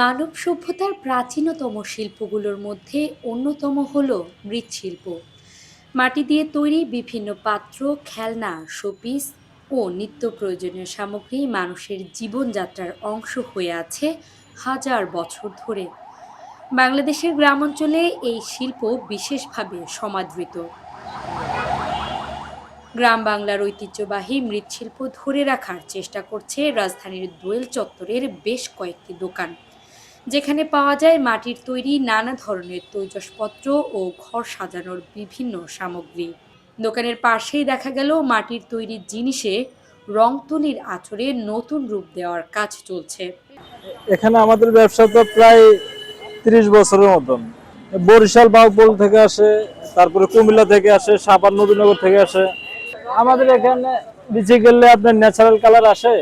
মানব সভ্যতার প্রাচীনতম শিল্পগুলোর মধ্যে অন্যতম হল মৃৎশিল্প। মাটি দিয়ে তৈরি বিভিন্ন পাত্র, খেলনা, শোপিস ও নিত্য প্রয়োজনীয় সামগ্রী মানুষের জীবনযাত্রার অংশ হয়ে আছে হাজার বছর ধরে। বাংলাদেশের গ্রামাঞ্চলে এই শিল্প বিশেষভাবে সমাদৃত। গ্রাম বাংলার ঐতিহ্যবাহী মৃৎশিল্প ধরে রাখার চেষ্টা করছে রাজধানীর দোয়েল চত্বরের বেশ কয়েকটি দোকান। যেখানে পাওয়া যায় মাটির তৈরি নানা ধরনের তৈজসপত্র ও ঘর সাজানোর বিভিন্ন সামগ্রী। দোকানের পাশেই দেখা গেল মাটির তৈরি জিনিসে রং তুলির আচরে নতুন রূপ দেওয়ার কাজ চলছে। এখানে আমাদের ব্যবসা তো প্রায় তিরিশ বছরের মতন। বরিশাল বাউপল থেকে আসে, তারপরে কুমিল্লা থেকে আসে সাপার নবীনগর থেকে আসে। আমাদের এখানে নিচে গেলে আপনার ন্যাচারাল কালার আসে,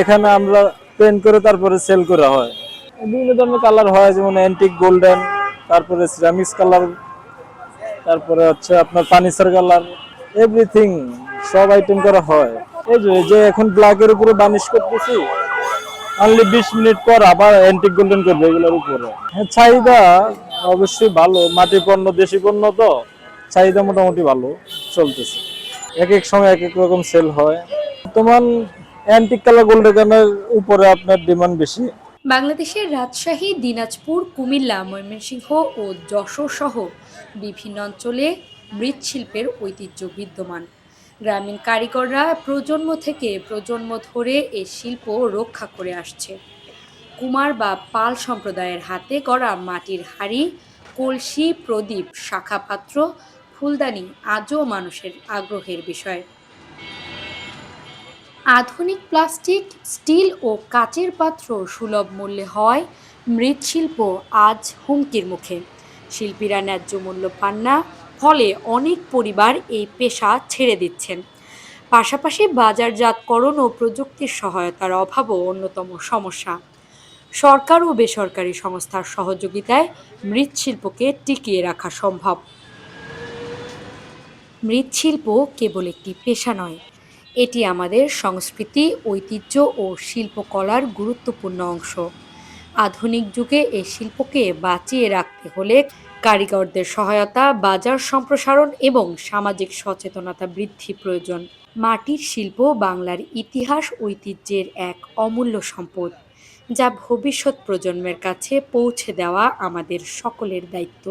এখানে আমরা পেন্ট করে তারপরে সেল করা হয়। বিভিন্ন ধরনের কালার হয়, যেমন অ্যান্টিক গোল্ডেন তারপরে সিরামিক্স কালার তারপরে হচ্ছে আপনার ফার্নিচার কালার এভরিথিং সব আইটেম করা হয়। এই যে যে এখন ব্ল্যাকের উপরে বানিশ করতেছি অনলি বিশ মিনিট পর আবার অ্যান্টিক গোল্ডেন করবে এগুলোর উপরে। হ্যাঁ চাহিদা অবশ্যই ভালো, মাটি পণ্য, দেশি পণ্য তো, চাহিদা মোটামুটি ভালো চলতেছে। এক এক সময় এক এক রকম সেল হয়। বর্তমান অ্যান্টিক কালার গোল্ডেনের উপরে আপনার ডিমান্ড বেশি। বাংলাদেশের রাজশাহী, দিনাজপুর, কুমিল্লা, ময়মনসিংহ ও যশোর সহ বিভিন্ন অঞ্চলে মৃৎশিল্পের ঐতিহ্য বিদ্যমান। গ্রামীণ কারিগররা প্রজন্ম থেকে প্রজন্ম ধরে এই শিল্প রক্ষা করে আসছে। কুমার বা পাল সম্প্রদায়ের হাতে গড়া মাটির হাড়ি, কলসি, প্রদীপ, শাখাপাত্র, ফুলদানি আজও মানুষের আগ্রহের বিষয়। আধুনিক প্লাস্টিক, স্টিল ও কাচের পাত্র সুলভ মূল্যে হয় মৃৎশিল্প আজ হুমকির মুখে। শিল্পীরা ন্যায্য মূল্য পান না, ফলে অনেক পরিবার এই পেশা ছেড়ে দিচ্ছেন। পাশাপাশি বাজারজাতকরণ ও প্রযুক্তির সহায়তার অভাবও অন্যতম সমস্যা। সরকার ও বেসরকারি সংস্থার সহযোগিতায় মৃৎশিল্পকে টিকিয়ে রাখা সম্ভব। মৃৎশিল্প কেবল একটি পেশা নয় এটি আমাদের সংস্কৃতি ঐতিহ্য ও শিল্পকলার গুরুত্বপূর্ণ অংশ। আধুনিক যুগে এই শিল্পকে বাঁচিয়ে রাখতে হলে কারিগরদের সহায়তা বাজার সম্প্রসারণ এবং সামাজিক সচেতনতা বৃদ্ধি প্রয়োজন। মাটির শিল্প বাংলার ইতিহাস ঐতিহ্যের এক অমূল্য সম্পদ যা ভবিষ্যৎ প্রজন্মের কাছে পৌঁছে দেওয়া আমাদের সকলের দায়িত্ব।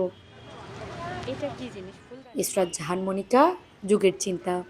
এটা কি জিনিস? ইসরাত জাহান মনিকা যুগের চিন্তা।